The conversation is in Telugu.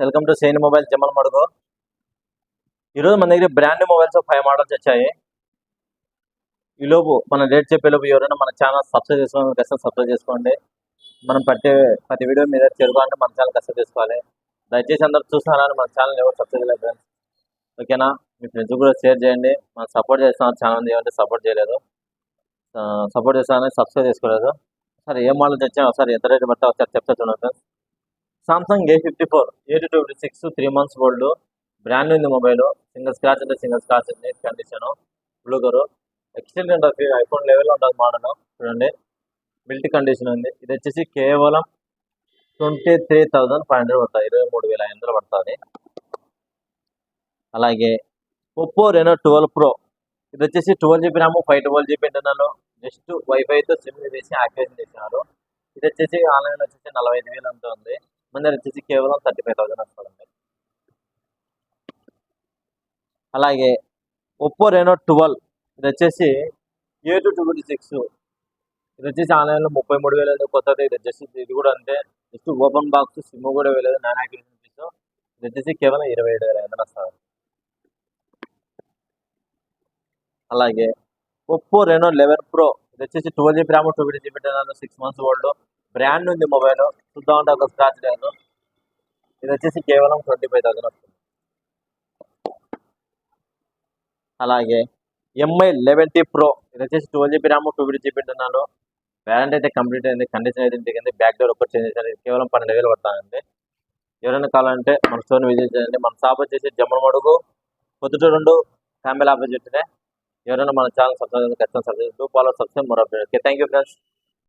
వెల్కమ్ టు సేని మొబైల్ జమల్ మడుగు. ఈరోజు మన దగ్గర బ్రాండ్ మొబైల్స్ ఫైవ్ మోడల్స్ వచ్చాయి. ఈలోపు మన రేట్ చెప్పేలోపు ఎవరైనా మన ఛానల్ సబ్స్క్రైబ్ చేసుకోవాలి కష్టం సబ్స్క్రైబ్ చేసుకోండి. మనం పట్టే ప్రతి వీడియో మీద చేరుకోవాలంటే మన ఛానల్ కష్టం చేసుకోవాలి దయచేసి అందరూ చూస్తున్నారని మన ఛానల్ ఎవరు సబ్స్క్రైబ్ చేయలేదు ఫ్రెండ్స్ ఓకేనా? మీ ఫ్రెండ్స్ కూడా షేర్ చేయండి. మనం సపోర్ట్ చేస్తున్నారు చాలా మంది ఏమంటే సపోర్ట్ చేయలేదు. సపోర్ట్ చేస్తామని సబ్స్క్రైబ్ చేసుకోలేదు. సరే ఏ మోడల్ తెచ్చాం ఒకసారి ఎంత రేట్ పడితే ఒకసారి చెప్తా చూడండి friends Samsung A fifty four eight two fifty six three months old brand ఉంది మొబైల్ సింగిల్ స్క్రాచ్ అంటే single scratch neat condition blue colour extend ఉంటుంది ఐఫోన్ లెవెల్లో ఉంటుంది మోడల్ చూడండి. మిల్ట్ కండిషన్ ఉంది. ఇది వచ్చేసి కేవలం twenty three thousand five hundred పడుతుంది ఇరవై మూడు వేల ఐదు వందలు పడుతుంది. అలాగే ఒప్పో రెనో ట్వెల్వ్ ప్రో ఇది వచ్చేసి twelve GB RAM five twelve GB internal just వైఫైతో SIM వేసి యాక్టివేషన్ చేసినారు ఇది వచ్చేసి ఆన్లైన్ వచ్చేసి నలభై ఐదు వేలు అంతా ఉంది. మన దగ్గర వచ్చేసి కేవలం థర్టీ ఫైవ్ థౌసండ్ వస్తుంది అలాగే ఒప్పో రెనో ట్వెల్వ్ ఇది వచ్చేసి ఏ టూ టూ సిక్స్ ఇది వచ్చేసి ఆన్లైన్లో ముప్పై మూడు వేలు ఉంది కొత్తది ఇది వచ్చేసి ఇది కూడా అంతే. జస్ట్ ఓపెన్ బాక్స్ సిమ్ కూడా వేయలేదు నాన్ యాక్టివేషన్ ఫీజు ఇది వచ్చేసి కేవలం ఇరవై ఏడు వేల ఐదు వందలు వస్తుంది. అలాగే ఒప్పో రెనో లెవెన్ ప్రో ఇది వచ్చేసి twelve GB RAM two fifty GB six months old. Brand ఉంది మొబైల్ చూద్దాం అంటే ఒక స్క్రాచ్ లేదు. ఇది వచ్చేసి కేవలం ట్వంటీ ఫైవ్ థౌసండ్ వస్తుంది. అలాగే ఎంఐ లెవెన్ టీ ప్రో ఇది వచ్చేసి twelve GB RAM two fifty GB ఉంటున్నాను బ్యాలెంట్ అయితే కంప్లీట్ అయింది కండిషన్ అయితే దిగింది బ్యాక్ డోర్ ఒకటి చేంజ్ చేశారు. కేవలం పన్నెండు వేలు పడుతుందండి. ఎవరైనా కావాలంటే మన స్టోర్ని విజిట్ చేయండి. మన షాప్ వచ్చేసి జమ్మలమడుగు పొద్దుట రెండు ఫ్యామిలీ ఆపోజిట్నే ఎవరైనా మన ఛానల్ సబ్స్క్రైబ్ ఖచ్చితంగా సబ్స్క్రైబ్ డూ ఫాలో సబ్స్క్రైబ్ మరో ఓకే థ్యాంక్ యూ ఫ్రెండ్స్